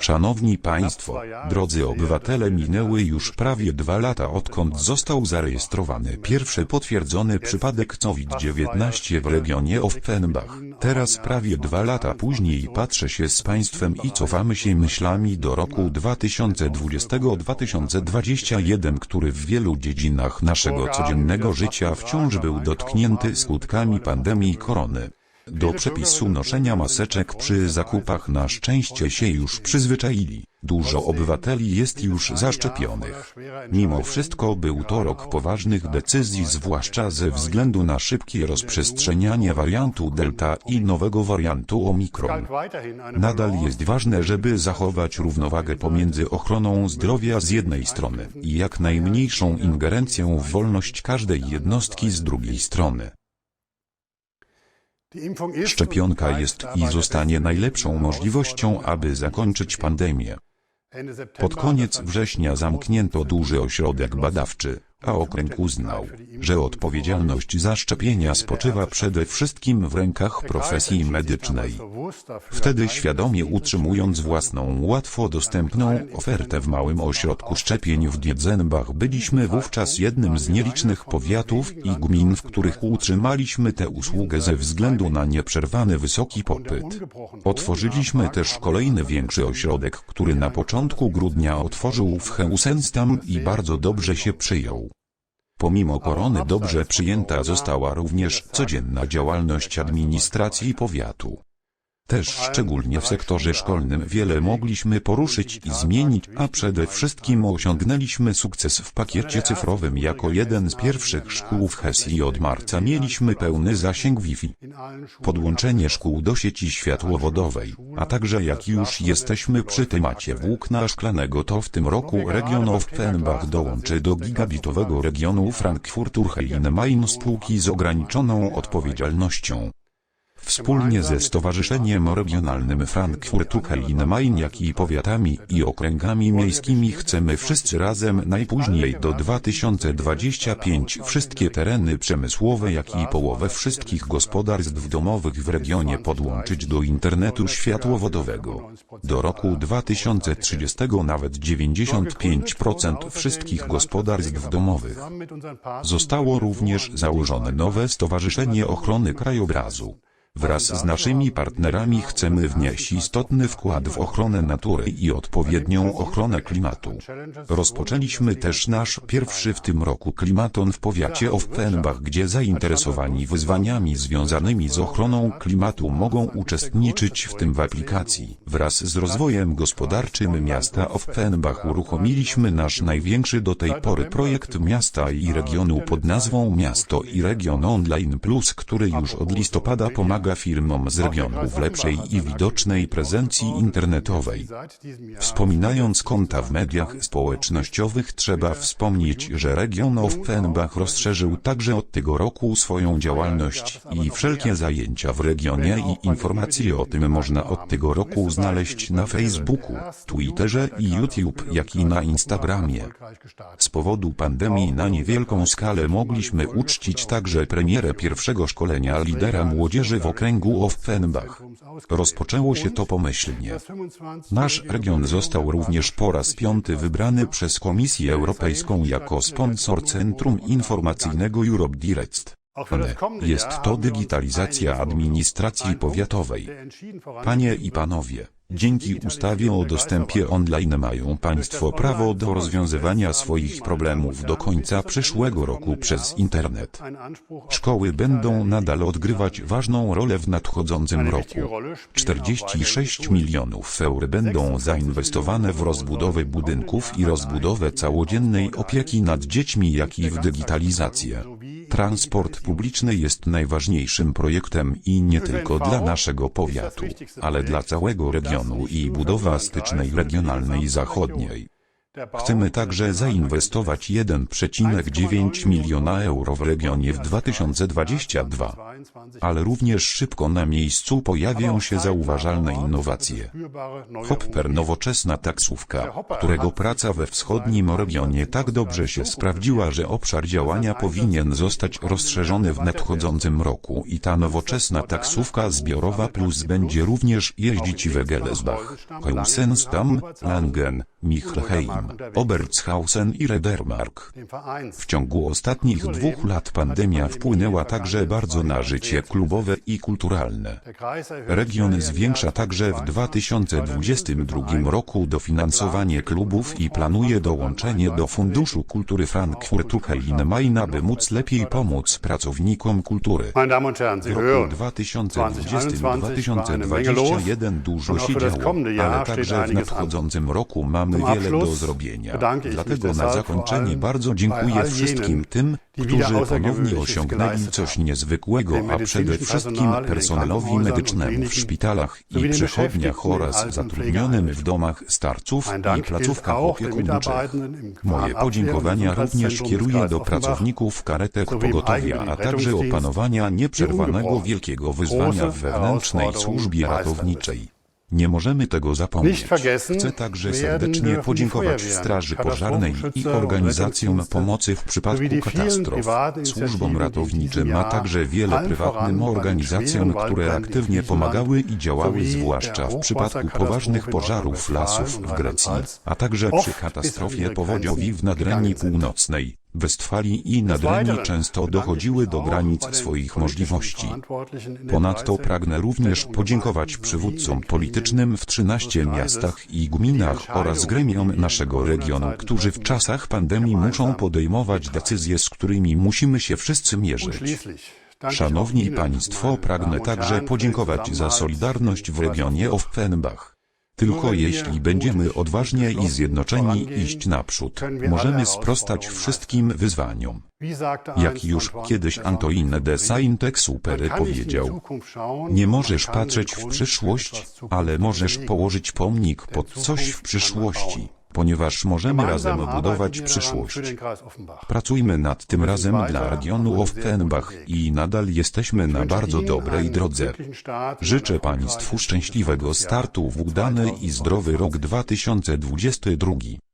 Szanowni Państwo, drodzy obywatele, minęły już prawie dwa lata odkąd został zarejestrowany pierwszy potwierdzony przypadek COVID-19 w regionie Offenbach. Teraz prawie dwa lata później patrzę się z Państwem i cofamy się myślami do roku 2020-2021, który w wielu dziedzinach naszego codziennego życia wciąż był dotknięty skutkami pandemii korony. Do przepisu noszenia maseczek przy zakupach na szczęście się już przyzwyczaili. Dużo obywateli jest już zaszczepionych. Mimo wszystko był to rok poważnych decyzji, zwłaszcza ze względu na szybkie rozprzestrzenianie wariantu Delta i nowego wariantu Omikron. Nadal jest ważne, żeby zachować równowagę pomiędzy ochroną zdrowia z jednej strony i jak najmniejszą ingerencją w wolność każdej jednostki z drugiej strony. Szczepionka jest i zostanie najlepszą możliwością, aby zakończyć pandemię. Pod koniec września zamknięto duży ośrodek badawczy, a okręg uznał, że odpowiedzialność za szczepienia spoczywa przede wszystkim w rękach profesji medycznej. Wtedy świadomie utrzymując własną łatwo dostępną ofertę w małym ośrodku szczepień w Diedzenbach byliśmy wówczas jednym z nielicznych powiatów i gmin, w których utrzymaliśmy tę usługę ze względu na nieprzerwany wysoki popyt. Otworzyliśmy też kolejny większy ośrodek, który na początku grudnia otworzył w Heusenstam i bardzo dobrze się przyjął. Pomimo korony dobrze przyjęta została również codzienna działalność administracji powiatu. Też szczególnie w sektorze szkolnym wiele mogliśmy poruszyć i zmienić, a przede wszystkim osiągnęliśmy sukces w pakiecie cyfrowym jako jeden z pierwszych szkół w Hesji od marca. Mieliśmy pełny zasięg Wi-Fi. Podłączenie szkół do sieci światłowodowej, a także jak już jesteśmy przy temacie włókna szklanego to w tym roku region Offenbach dołączy do gigabitowego regionu Frankfurt-Urhein-Main spółki z ograniczoną odpowiedzialnością. Wspólnie ze Stowarzyszeniem Regionalnym Frankfurt-Main, jak i powiatami i okręgami miejskimi chcemy wszyscy razem najpóźniej do 2025 wszystkie tereny przemysłowe, jak i połowę wszystkich gospodarstw domowych w regionie podłączyć do internetu światłowodowego. Do roku 2030 nawet 95% wszystkich gospodarstw domowych. Zostało również założone nowe Stowarzyszenie Ochrony Krajobrazu. Wraz z naszymi partnerami chcemy wnieść istotny wkład w ochronę natury i odpowiednią ochronę klimatu. Rozpoczęliśmy też nasz pierwszy w tym roku klimaton w powiacie Offenbach, gdzie zainteresowani wyzwaniami związanymi z ochroną klimatu mogą uczestniczyć w tym w aplikacji. Wraz z rozwojem gospodarczym miasta Offenbach uruchomiliśmy nasz największy do tej pory projekt miasta i regionu pod nazwą Miasto i Region Online Plus, który już od listopada pomaga pomaga firmom z regionu w lepszej i widocznej prezencji internetowej. Wspominając konta w mediach społecznościowych trzeba wspomnieć, że region Offenbach rozszerzył także od tego roku swoją działalność i wszelkie zajęcia w regionie i informacje o tym można od tego roku znaleźć na Facebooku, Twitterze i YouTube, jak i na Instagramie. Z powodu pandemii na niewielką skalę mogliśmy uczcić także premierę pierwszego szkolenia lidera młodzieży w okręgu Offenbach. Rozpoczęło się to pomyślnie. Nasz region został również po raz piąty wybrany przez Komisję Europejską jako sponsor Centrum Informacyjnego Europe Direct. Jest to digitalizacja administracji powiatowej. Panie i panowie, dzięki ustawie o dostępie online mają Państwo prawo do rozwiązywania swoich problemów do końca przyszłego roku przez internet. Szkoły będą nadal odgrywać ważną rolę w nadchodzącym roku. 46 milionów eur będą zainwestowane w rozbudowę budynków i rozbudowę całodziennej opieki nad dziećmi, jak i w digitalizację. Transport publiczny jest najważniejszym projektem i nie tylko dla naszego powiatu, ale dla całego regionu i budowa stycznej regionalnej zachodniej. Chcemy także zainwestować 1,9 miliona euro w regionie w 2022. Ale również szybko na miejscu pojawią się zauważalne innowacje. Hopper nowoczesna taksówka, którego praca we wschodnim regionie tak dobrze się sprawdziła, że obszar działania powinien zostać rozszerzony w nadchodzącym roku i ta nowoczesna taksówka zbiorowa plus będzie również jeździć w Egelesbach, Heusenstam, Langen, Michelheim, Obertshausen i Redermark. W ciągu ostatnich dwóch lat pandemia wpłynęła także bardzo na życie klubowe i kulturalne. Region zwiększa także w 2022 roku dofinansowanie klubów i planuje dołączenie do Funduszu Kultury Frankfurtu Main, aby móc lepiej pomóc pracownikom kultury. W roku hören, 2020-2021 dużo się działo, ale także w nadchodzącym roku mamy wiele do zrobienia. Dlatego na zakończenie bardzo dziękuję wszystkim tym, którzy ponownie osiągnęli coś niezwykłego, a przede wszystkim personelowi medycznemu w szpitalach i przychodniach oraz zatrudnionym w domach starców i placówkach opiekuńczych. Moje podziękowania również kieruję do pracowników karetek pogotowia, a także opanowania nieprzerwanego wielkiego wyzwania w wewnętrznej służbie ratowniczej. Nie możemy tego zapomnieć. Chcę także serdecznie podziękować Straży Pożarnej i organizacjom pomocy w przypadku katastrof, służbom ratowniczym, a także wiele prywatnym organizacjom, które aktywnie pomagały i działały zwłaszcza w przypadku poważnych pożarów lasów w Grecji, a także przy katastrofie powodziowi w Nadrenii Północnej. Westfalii i Nadrenii często dochodziły do granic swoich możliwości. Ponadto pragnę również podziękować przywódcom politycznym w 13 miastach i gminach oraz gremiom naszego regionu, którzy w czasach pandemii muszą podejmować decyzje, z którymi musimy się wszyscy mierzyć. Szanowni Państwo, pragnę także podziękować za solidarność w regionie Offenbach. Tylko jeśli będziemy odważnie i zjednoczeni iść naprzód, możemy sprostać wszystkim wyzwaniom. Jak już kiedyś Antoine de Saint-Exupéry powiedział, nie możesz patrzeć w przyszłość, ale możesz położyć pomnik pod coś w przyszłości, ponieważ możemy razem budować przyszłość. Pracujmy nad tym razem dla regionu Offenbach i nadal jesteśmy na bardzo dobrej drodze. Życzę Państwu szczęśliwego startu w udany i zdrowy rok 2022.